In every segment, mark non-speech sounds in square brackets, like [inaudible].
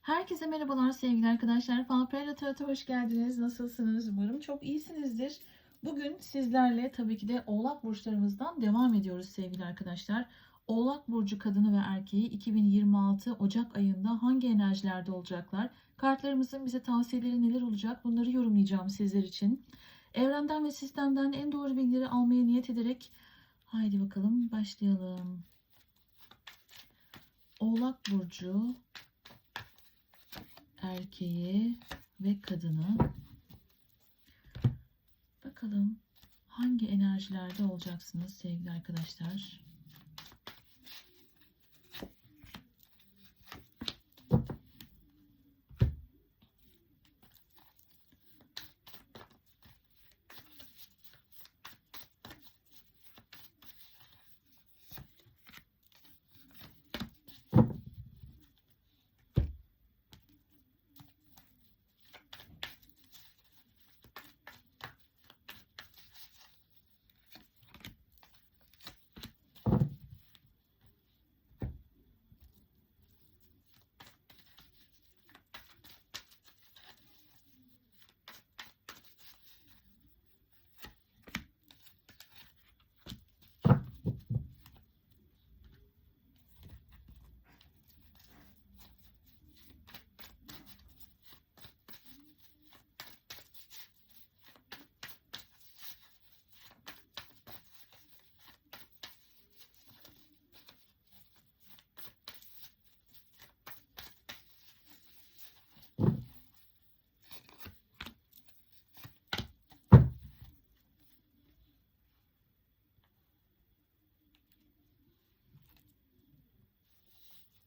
Herkese merhabalar sevgili arkadaşlar. Falperla Tarot'a hoş geldiniz. Nasılsınız? Umarım çok iyisinizdir. Bugün sizlerle tabii ki de Oğlak burçlarımızdan devam ediyoruz sevgili arkadaşlar. Oğlak burcu kadını ve erkeği 2026 Ocak ayında hangi enerjilerde olacaklar? Kartlarımızın bize tavsiyeleri neler olacak? Bunları yorumlayacağım sizler için. Evrenden ve sistemden en doğru bilgileri almaya niyet ederek haydi bakalım başlayalım. Oğlak burcu erkeği ve kadını. Bakalım hangi enerjilerde olacaksınız sevgili arkadaşlar.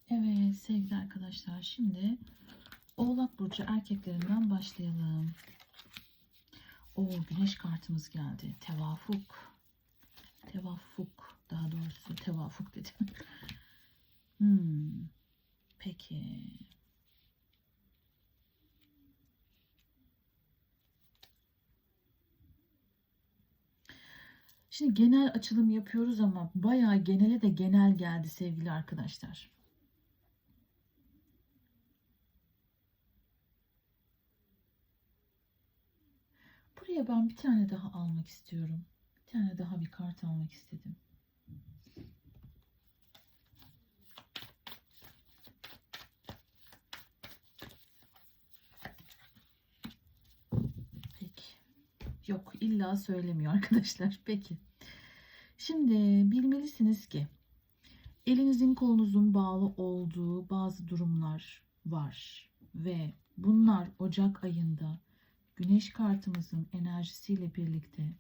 Evet sevgili arkadaşlar şimdi Oğlak Burcu erkeklerinden başlayalım. O güneş kartımız geldi. Tevafuk. Tevafuk. Daha doğrusu tevafuk dedim. [laughs] Hmm. Peki. Şimdi genel açılım yapıyoruz ama bayağı genele de genel geldi sevgili arkadaşlar. Buraya ben bir tane daha almak istiyorum. Bir tane daha bir kart almak istedim. Peki. Yok illa söylemiyor [laughs] arkadaşlar. Peki. Şimdi bilmelisiniz ki elinizin kolunuzun bağlı olduğu bazı durumlar var ve bunlar Ocak ayında Güneş kartımızın enerjisiyle birlikte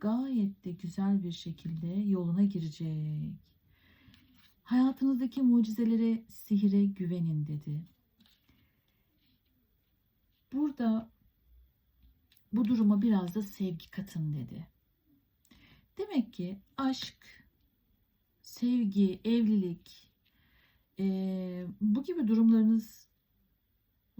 gayet de güzel bir şekilde yoluna girecek. Hayatınızdaki mucizelere, sihire güvenin dedi. Burada bu duruma biraz da sevgi katın dedi. Demek ki aşk, sevgi, evlilik, e, bu gibi durumlarınız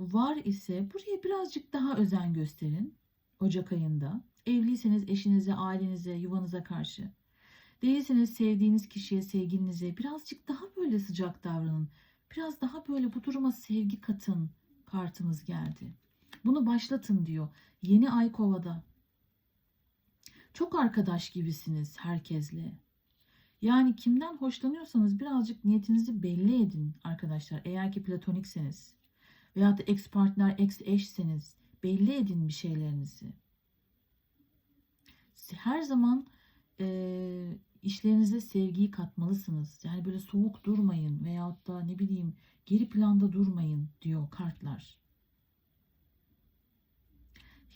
var ise buraya birazcık daha özen gösterin Ocak ayında. Evliyseniz eşinize, ailenize, yuvanıza karşı. Değilseniz sevdiğiniz kişiye, sevgilinize birazcık daha böyle sıcak davranın. Biraz daha böyle bu duruma sevgi katın kartımız geldi. Bunu başlatın diyor. Yeni ay kovada. Çok arkadaş gibisiniz herkesle. Yani kimden hoşlanıyorsanız birazcık niyetinizi belli edin arkadaşlar. Eğer ki platonikseniz veyahut da ex partner, ex eşseniz belli edin bir şeylerinizi. Her zaman e, işlerinize sevgiyi katmalısınız. Yani böyle soğuk durmayın veyahut da ne bileyim geri planda durmayın diyor kartlar.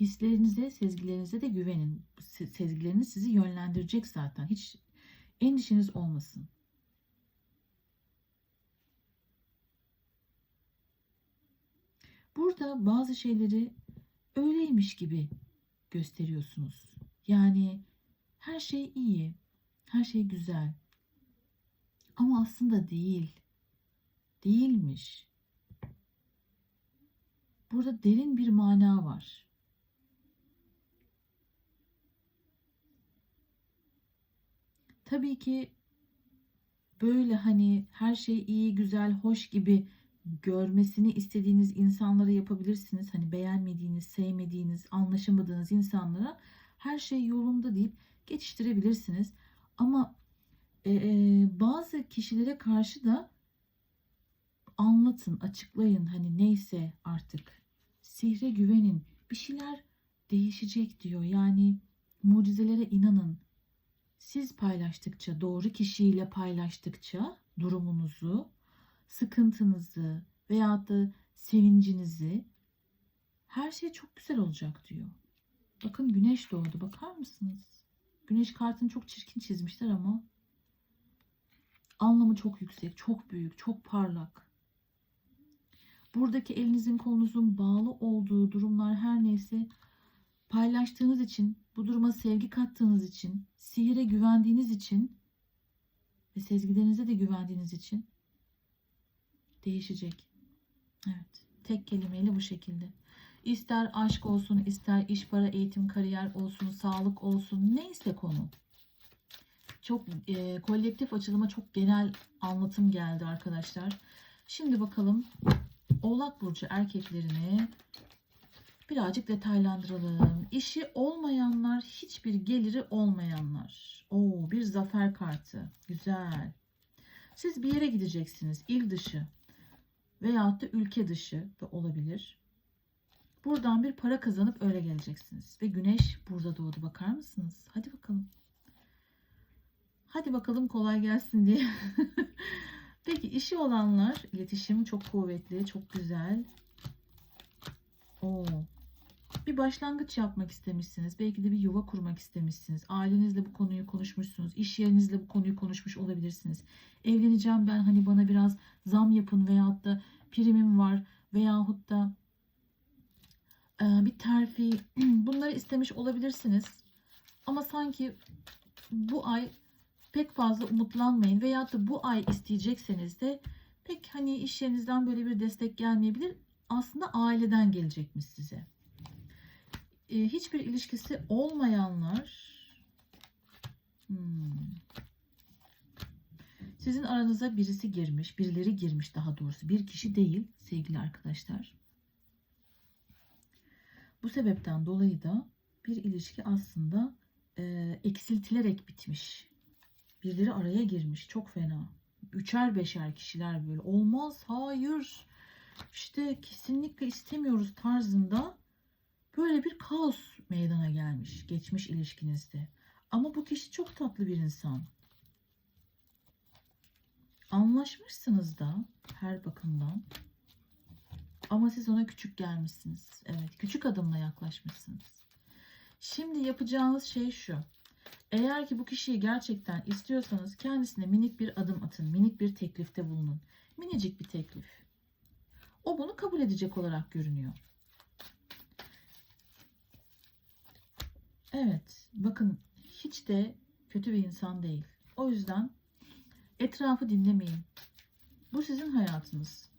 Hislerinize, sezgilerinize de güvenin. Sezgileriniz sizi yönlendirecek zaten. Hiç endişeniz olmasın. Burada bazı şeyleri öyleymiş gibi gösteriyorsunuz. Yani her şey iyi, her şey güzel. Ama aslında değil. Değilmiş. Burada derin bir mana var. Tabii ki böyle hani her şey iyi, güzel, hoş gibi görmesini istediğiniz insanlara yapabilirsiniz. Hani beğenmediğiniz, sevmediğiniz, anlaşamadığınız insanlara her şey yolunda deyip geçiştirebilirsiniz. Ama e, e, bazı kişilere karşı da anlatın, açıklayın. Hani neyse artık. Sihre güvenin. Bir şeyler değişecek diyor. Yani mucizelere inanın. Siz paylaştıkça, doğru kişiyle paylaştıkça durumunuzu, sıkıntınızı veyahut da sevincinizi her şey çok güzel olacak diyor. Bakın güneş doğdu. Bakar mısınız? Güneş kartını çok çirkin çizmişler ama anlamı çok yüksek, çok büyük, çok parlak. Buradaki elinizin kolunuzun bağlı olduğu durumlar her neyse paylaştığınız için, bu duruma sevgi kattığınız için, sihire güvendiğiniz için ve sezgilerinize de güvendiğiniz için değişecek. Evet. Tek kelimeyle bu şekilde. İster aşk olsun, ister iş, para, eğitim, kariyer olsun, sağlık olsun, neyse konu. Çok e, kolektif açılıma çok genel anlatım geldi arkadaşlar. Şimdi bakalım Oğlak Burcu erkeklerini birazcık detaylandıralım. İşi olmayanlar, hiçbir geliri olmayanlar. Oo, bir zafer kartı. Güzel. Siz bir yere gideceksiniz. il dışı veyahut da ülke dışı da olabilir. Buradan bir para kazanıp öyle geleceksiniz. Ve güneş burada doğdu. Bakar mısınız? Hadi bakalım. Hadi bakalım kolay gelsin diye. [laughs] Peki işi olanlar iletişim çok kuvvetli, çok güzel. Oo. Bir başlangıç yapmak istemişsiniz. Belki de bir yuva kurmak istemişsiniz. Ailenizle bu konuyu konuşmuşsunuz. İş yerinizle bu konuyu konuşmuş olabilirsiniz. Evleneceğim ben hani bana biraz zam yapın veyahut da primim var veyahut da e, bir terfi [clears throat] bunları istemiş olabilirsiniz. Ama sanki bu ay pek fazla umutlanmayın veyahut da bu ay isteyecekseniz de pek hani iş yerinizden böyle bir destek gelmeyebilir. Aslında aileden gelecekmiş size. Ee, hiçbir ilişkisi olmayanlar hmm, sizin aranıza birisi girmiş, birileri girmiş daha doğrusu. Bir kişi değil sevgili arkadaşlar. Bu sebepten dolayı da bir ilişki aslında e, eksiltilerek bitmiş. Birileri araya girmiş. Çok fena. Üçer beşer kişiler böyle. Olmaz, hayır. İşte kesinlikle istemiyoruz tarzında böyle bir kaos meydana gelmiş geçmiş ilişkinizde. Ama bu kişi çok tatlı bir insan. Anlaşmışsınız da her bakımdan. Ama siz ona küçük gelmişsiniz. Evet, küçük adımla yaklaşmışsınız. Şimdi yapacağınız şey şu. Eğer ki bu kişiyi gerçekten istiyorsanız kendisine minik bir adım atın. Minik bir teklifte bulunun. Minicik bir teklif. O bunu kabul edecek olarak görünüyor. Evet. Bakın hiç de kötü bir insan değil. O yüzden etrafı dinlemeyin. Bu sizin hayatınız.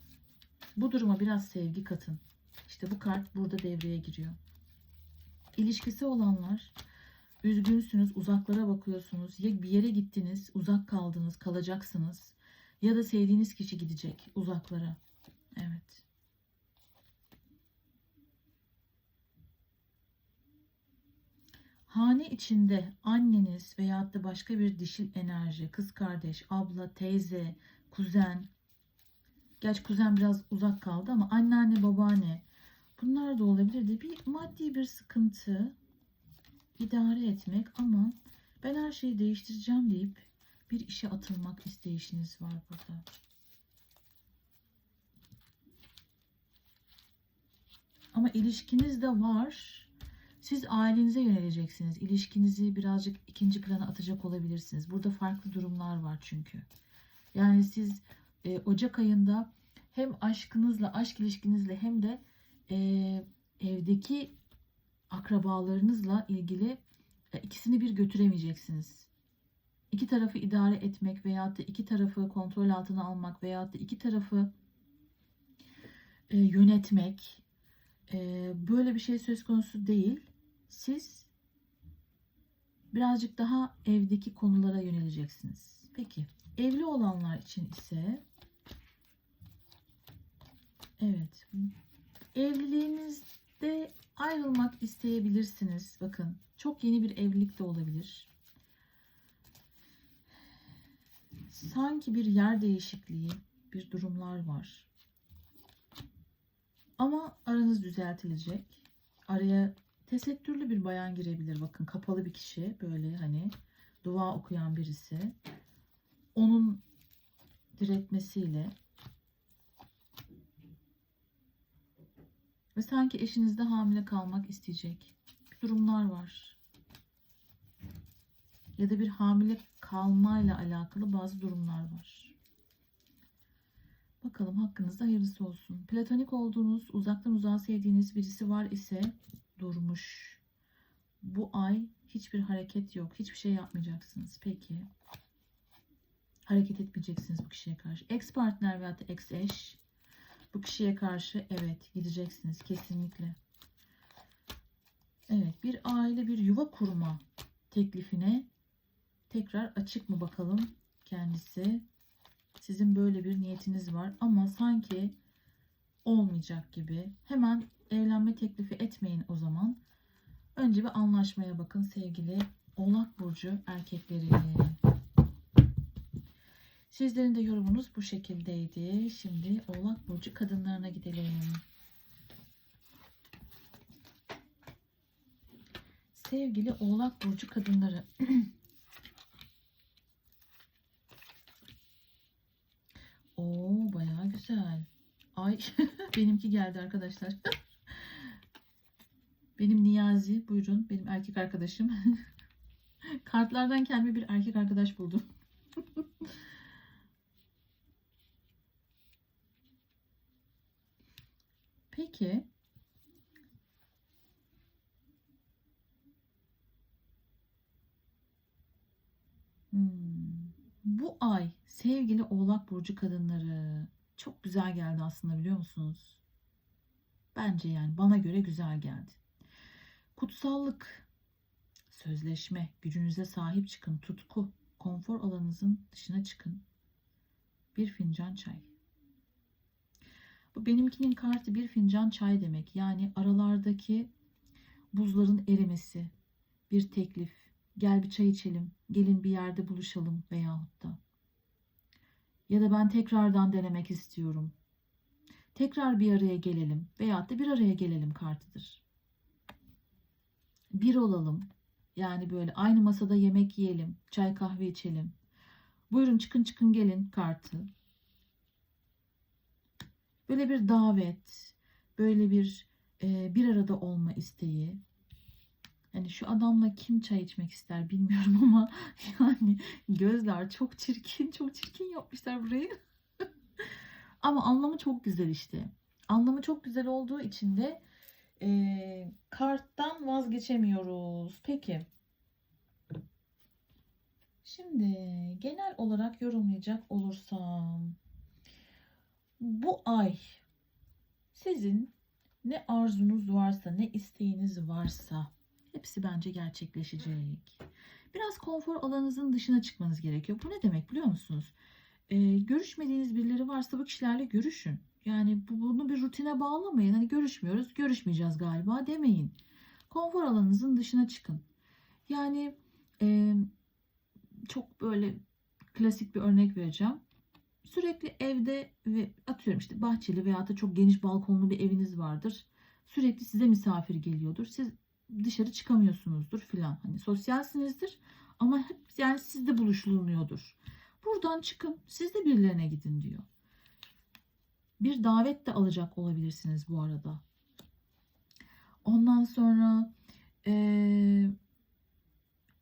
Bu duruma biraz sevgi katın. İşte bu kart burada devreye giriyor. İlişkisi olanlar üzgünsünüz, uzaklara bakıyorsunuz. Ya bir yere gittiniz, uzak kaldınız, kalacaksınız. Ya da sevdiğiniz kişi gidecek uzaklara. Evet. Hane içinde anneniz veyahut da başka bir dişil enerji, kız kardeş, abla, teyze, kuzen. Gerçi kuzen biraz uzak kaldı ama anneanne, babaanne. Bunlar da olabilirdi. Bir maddi bir sıkıntı, idare etmek ama ben her şeyi değiştireceğim deyip bir işe atılmak isteyişiniz var burada. Ama ilişkiniz de var. Siz ailenize yöneleceksiniz. İlişkinizi birazcık ikinci plana atacak olabilirsiniz. Burada farklı durumlar var çünkü. Yani siz e, Ocak ayında hem aşkınızla, aşk ilişkinizle hem de e, evdeki akrabalarınızla ilgili e, ikisini bir götüremeyeceksiniz. İki tarafı idare etmek veyahut da iki tarafı kontrol altına almak veyahut da iki tarafı e, yönetmek e, böyle bir şey söz konusu değil. Siz birazcık daha evdeki konulara yöneleceksiniz. Peki evli olanlar için ise Evet. Evliliğinizde ayrılmak isteyebilirsiniz. Bakın çok yeni bir evlilik de olabilir. Sanki bir yer değişikliği, bir durumlar var. Ama aranız düzeltilecek. Araya tesettürlü bir bayan girebilir. Bakın kapalı bir kişi böyle hani dua okuyan birisi. Onun diretmesiyle ve sanki eşinizde hamile kalmak isteyecek durumlar var. Ya da bir hamile kalmayla alakalı bazı durumlar var. Bakalım hakkınızda hayırlısı olsun. Platonik olduğunuz, uzaktan uzağa sevdiğiniz birisi var ise durmuş. Bu ay hiçbir hareket yok. Hiçbir şey yapmayacaksınız. Peki. Hareket etmeyeceksiniz bu kişiye karşı. Ex partner veya ex eş. Bu kişiye karşı evet gideceksiniz kesinlikle. Evet bir aile bir yuva kurma teklifine tekrar açık mı bakalım kendisi. Sizin böyle bir niyetiniz var ama sanki olmayacak gibi. Hemen evlenme teklifi etmeyin o zaman. Önce bir anlaşmaya bakın sevgili Oğlak Burcu erkekleri. Sizlerin de yorumunuz bu şekildeydi. Şimdi Oğlak Burcu kadınlarına gidelim. Sevgili Oğlak Burcu kadınları. [clears throat] Oo bayağı güzel. Ay [laughs] benimki geldi arkadaşlar. [laughs] benim Niyazi buyurun benim erkek arkadaşım. [laughs] Kartlardan kendime bir erkek arkadaş buldum. Peki Hmm. Bu ay sevgili Oğlak Burcu kadınları çok güzel geldi aslında biliyor musunuz? Bence yani bana göre güzel geldi. Kutsallık, sözleşme, gücünüze sahip çıkın, tutku, konfor alanınızın dışına çıkın. Bir fincan çay. Bu benimkinin kartı bir fincan çay demek. Yani aralardaki buzların erimesi, bir teklif, gel bir çay içelim, gelin bir yerde buluşalım veyahut da. Ya da ben tekrardan denemek istiyorum. Tekrar bir araya gelelim veyahut da bir araya gelelim kartıdır. Bir olalım. Yani böyle aynı masada yemek yiyelim, çay kahve içelim. Buyurun çıkın çıkın gelin kartı. Böyle bir davet, böyle bir e, bir arada olma isteği. Yani şu adamla kim çay içmek ister bilmiyorum [laughs] ama yani gözler çok çirkin, çok çirkin yapmışlar burayı. [laughs] ama anlamı çok güzel işte. Anlamı çok güzel olduğu için de e, karttan vazgeçemiyoruz. Peki. Şimdi genel olarak yorumlayacak olursam bu ay sizin ne arzunuz varsa, ne isteğiniz varsa hepsi bence gerçekleşecek. Biraz konfor alanınızın dışına çıkmanız gerekiyor. Bu ne demek biliyor musunuz? Ee, görüşmediğiniz birileri varsa bu kişilerle görüşün. Yani bu, bunu bir rutine bağlamayın. Hani görüşmüyoruz, görüşmeyeceğiz galiba demeyin. Konfor alanınızın dışına çıkın. Yani e, çok böyle klasik bir örnek vereceğim sürekli evde ve atıyorum işte bahçeli veya da çok geniş balkonlu bir eviniz vardır. Sürekli size misafir geliyordur. Siz dışarı çıkamıyorsunuzdur filan. Hani sosyalsinizdir ama hep yani sizde buluşulunuyordur. Buradan çıkın siz de birilerine gidin diyor. Bir davet de alacak olabilirsiniz bu arada. Ondan sonra eee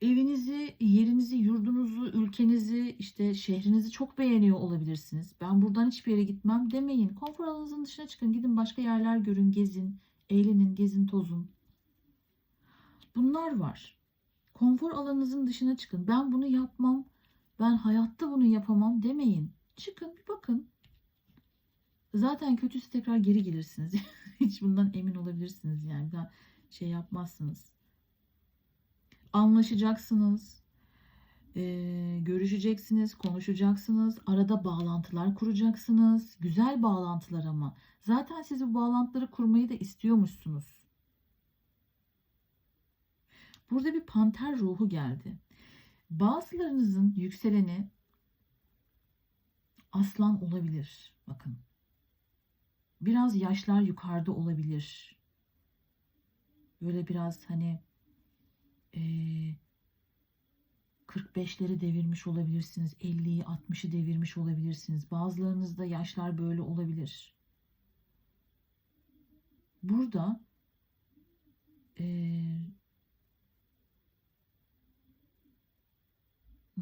evinizi, yerinizi, yurdunuzu, ülkenizi, işte şehrinizi çok beğeniyor olabilirsiniz. Ben buradan hiçbir yere gitmem demeyin. Konfor alanınızın dışına çıkın. Gidin başka yerler görün, gezin, eğlenin, gezin, tozun. Bunlar var. Konfor alanınızın dışına çıkın. Ben bunu yapmam. Ben hayatta bunu yapamam demeyin. Çıkın bir bakın. Zaten kötüsü tekrar geri gelirsiniz. [laughs] Hiç bundan emin olabilirsiniz yani. Bir şey yapmazsınız anlaşacaksınız. Ee, görüşeceksiniz, konuşacaksınız, arada bağlantılar kuracaksınız. Güzel bağlantılar ama. Zaten siz bu bağlantıları kurmayı da istiyormuşsunuz. Burada bir panter ruhu geldi. Bazılarınızın yükseleni aslan olabilir. Bakın. Biraz yaşlar yukarıda olabilir. Böyle biraz hani eee 45'leri devirmiş olabilirsiniz. 50'yi 60'ı devirmiş olabilirsiniz. Bazılarınızda yaşlar böyle olabilir. Burada eee,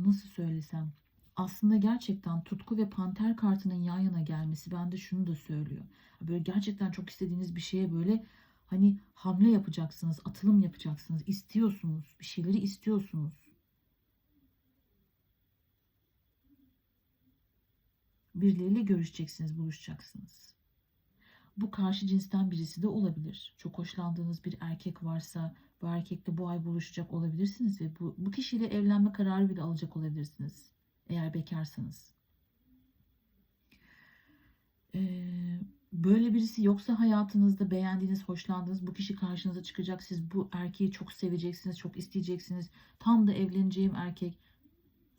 nasıl söylesem aslında gerçekten tutku ve panter kartının yan yana gelmesi bende şunu da söylüyor. Böyle gerçekten çok istediğiniz bir şeye böyle hani hamle yapacaksınız, atılım yapacaksınız, istiyorsunuz, bir şeyleri istiyorsunuz. Birileriyle görüşeceksiniz, buluşacaksınız. Bu karşı cinsten birisi de olabilir. Çok hoşlandığınız bir erkek varsa bu erkekle bu ay buluşacak olabilirsiniz ve bu, bu kişiyle evlenme kararı bile alacak olabilirsiniz. Eğer bekarsanız. Ee, böyle birisi yoksa hayatınızda beğendiğiniz, hoşlandığınız bu kişi karşınıza çıkacak. Siz bu erkeği çok seveceksiniz, çok isteyeceksiniz. Tam da evleneceğim erkek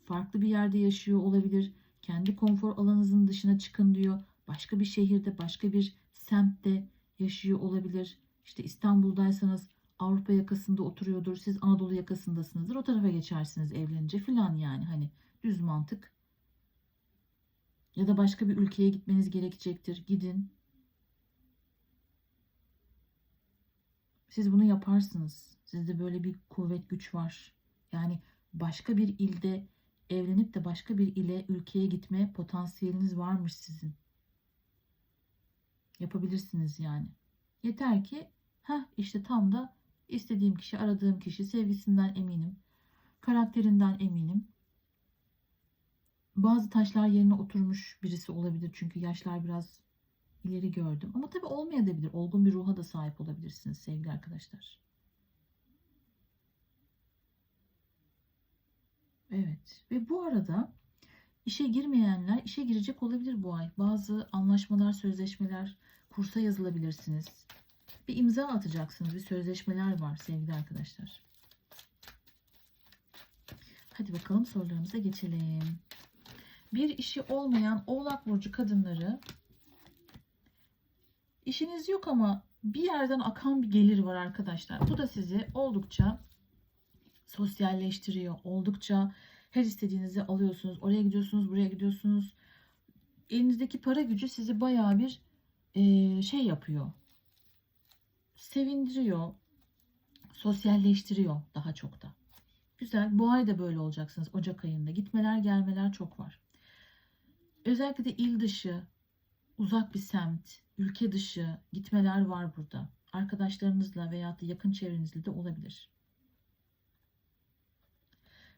farklı bir yerde yaşıyor olabilir. Kendi konfor alanınızın dışına çıkın diyor. Başka bir şehirde, başka bir semtte yaşıyor olabilir. İşte İstanbul'daysanız Avrupa yakasında oturuyordur. Siz Anadolu yakasındasınızdır. O tarafa geçersiniz evlenince filan yani hani düz mantık. Ya da başka bir ülkeye gitmeniz gerekecektir. Gidin. Siz bunu yaparsınız. Sizde böyle bir kuvvet güç var. Yani başka bir ilde evlenip de başka bir ile ülkeye gitme potansiyeliniz varmış sizin. Yapabilirsiniz yani. Yeter ki ha işte tam da istediğim kişi, aradığım kişi, sevgisinden eminim. Karakterinden eminim. Bazı taşlar yerine oturmuş birisi olabilir. Çünkü yaşlar biraz ileri gördüm. Ama tabii olmayabilir. Olgun bir ruha da sahip olabilirsiniz sevgili arkadaşlar. Evet. Ve bu arada işe girmeyenler işe girecek olabilir bu ay. Bazı anlaşmalar, sözleşmeler, kursa yazılabilirsiniz. Bir imza atacaksınız. Bir sözleşmeler var sevgili arkadaşlar. Hadi bakalım sorularımıza geçelim. Bir işi olmayan Oğlak Burcu kadınları işiniz yok ama bir yerden akan bir gelir var arkadaşlar. Bu da sizi oldukça sosyalleştiriyor. Oldukça her istediğinizi alıyorsunuz. Oraya gidiyorsunuz, buraya gidiyorsunuz. Elinizdeki para gücü sizi bayağı bir şey yapıyor. Sevindiriyor. Sosyalleştiriyor daha çok da. Güzel. Bu ay da böyle olacaksınız. Ocak ayında. Gitmeler gelmeler çok var. Özellikle de il dışı, uzak bir semt, ülke dışı gitmeler var burada. Arkadaşlarınızla veya da yakın çevrenizle de olabilir.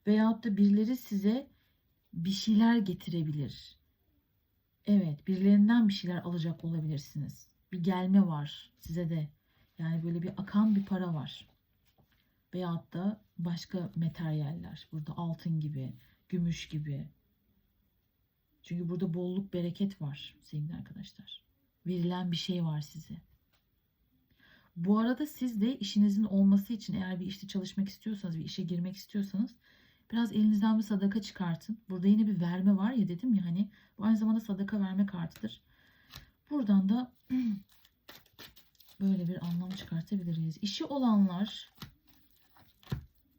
Veyahut da birileri size bir şeyler getirebilir. Evet, birilerinden bir şeyler alacak olabilirsiniz. Bir gelme var size de. Yani böyle bir akan bir para var. Veyahut da başka materyaller. Burada altın gibi, gümüş gibi. Çünkü burada bolluk, bereket var sevgili arkadaşlar. Verilen bir şey var size. Bu arada siz de işinizin olması için eğer bir işte çalışmak istiyorsanız, bir işe girmek istiyorsanız biraz elinizden bir sadaka çıkartın. Burada yine bir verme var ya dedim ya hani bu aynı zamanda sadaka verme kartıdır. Buradan da [clears throat] böyle bir anlam çıkartabiliriz. İşi olanlar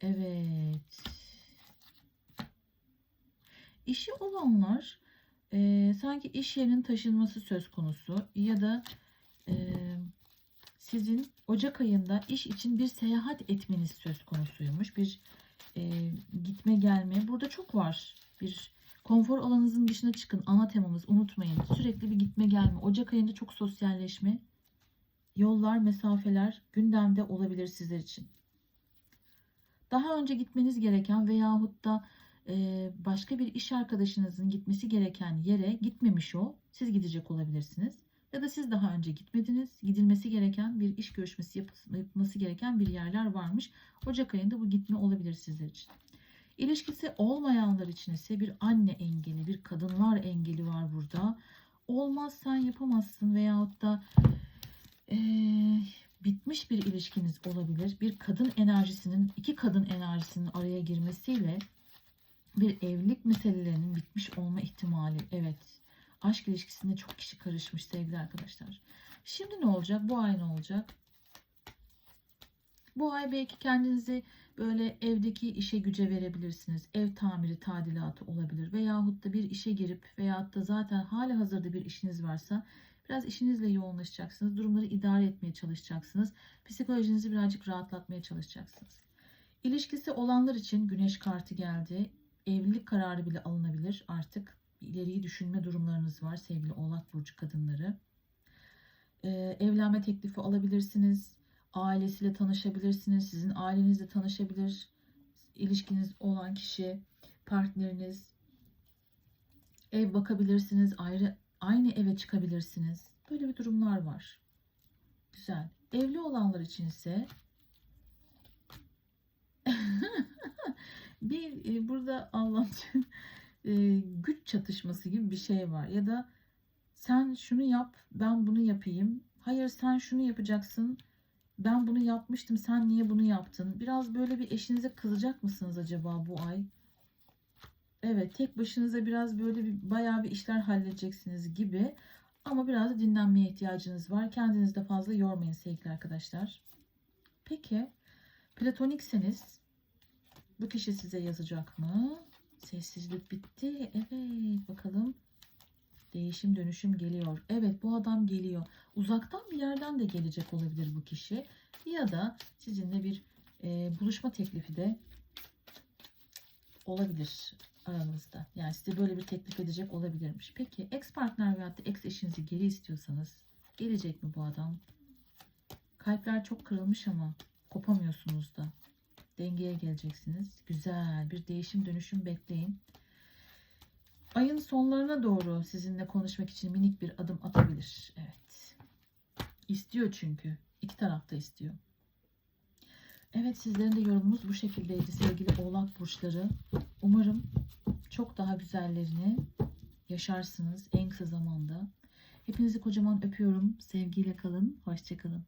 evet işi olanlar e, sanki iş yerinin taşınması söz konusu ya da e, sizin Ocak ayında iş için bir seyahat etmeniz söz konusuymuş. Bir e, gitme gelme. Burada çok var. Bir konfor alanınızın dışına çıkın. Ana temamız unutmayın. Sürekli bir gitme gelme. Ocak ayında çok sosyalleşme. Yollar, mesafeler gündemde olabilir sizler için. Daha önce gitmeniz gereken veyahut da e, başka bir iş arkadaşınızın gitmesi gereken yere gitmemiş o. Siz gidecek olabilirsiniz. Ya da siz daha önce gitmediniz. Gidilmesi gereken bir iş görüşmesi yapılması gereken bir yerler varmış. Ocak ayında bu gitme olabilir sizler için. İlişkisi olmayanlar için ise bir anne engeli, bir kadınlar engeli var burada. Olmaz sen yapamazsın veyahut da eee, bitmiş bir ilişkiniz olabilir. Bir kadın enerjisinin, iki kadın enerjisinin araya girmesiyle bir evlilik meselelerinin bitmiş olma ihtimali. Evet. Aşk ilişkisinde çok kişi karışmış sevgili arkadaşlar. Şimdi ne olacak? Bu ay ne olacak? Bu ay belki kendinizi böyle evdeki işe güce verebilirsiniz. Ev tamiri, tadilatı olabilir. Veyahut da bir işe girip veyahut da zaten hali hazırda bir işiniz varsa biraz işinizle yoğunlaşacaksınız. Durumları idare etmeye çalışacaksınız. Psikolojinizi birazcık rahatlatmaya çalışacaksınız. İlişkisi olanlar için güneş kartı geldi. Evlilik kararı bile alınabilir artık. İleriyi düşünme durumlarınız var sevgili oğlak burcu kadınları. Ee, evlenme teklifi alabilirsiniz. Ailesiyle tanışabilirsiniz. Sizin ailenizle tanışabilir. İlişkiniz olan kişi, partneriniz. Ev bakabilirsiniz. Ayrı aynı eve çıkabilirsiniz. Böyle bir durumlar var. Güzel. Evli olanlar için ise [laughs] bir e, burada Allah e, güç çatışması gibi bir şey var. Ya da sen şunu yap, ben bunu yapayım. Hayır sen şunu yapacaksın. Ben bunu yapmıştım. Sen niye bunu yaptın? Biraz böyle bir eşinize kızacak mısınız acaba bu ay? Evet, tek başınıza biraz böyle bir bayağı bir işler halledeceksiniz gibi. Ama biraz da dinlenmeye ihtiyacınız var. Kendinizi de fazla yormayın sevgili arkadaşlar. Peki, platonikseniz bu kişi size yazacak mı? Sessizlik bitti. Evet, bakalım. Değişim dönüşüm geliyor. Evet bu adam geliyor. Uzaktan bir yerden de gelecek olabilir bu kişi. Ya da sizinle bir e, buluşma teklifi de olabilir aranızda. Yani size böyle bir teklif edecek olabilirmiş. Peki ex partner veyahut da ex eşinizi geri istiyorsanız gelecek mi bu adam? Kalpler çok kırılmış ama kopamıyorsunuz da. Dengeye geleceksiniz. Güzel bir değişim dönüşüm bekleyin. Ayın sonlarına doğru sizinle konuşmak için minik bir adım atabilir. Evet. İstiyor çünkü. İki taraf da istiyor. Evet sizlerin de yorumunuz bu şekildeydi sevgili oğlak burçları. Umarım çok daha güzellerini yaşarsınız en kısa zamanda. Hepinizi kocaman öpüyorum. Sevgiyle kalın. Hoşçakalın.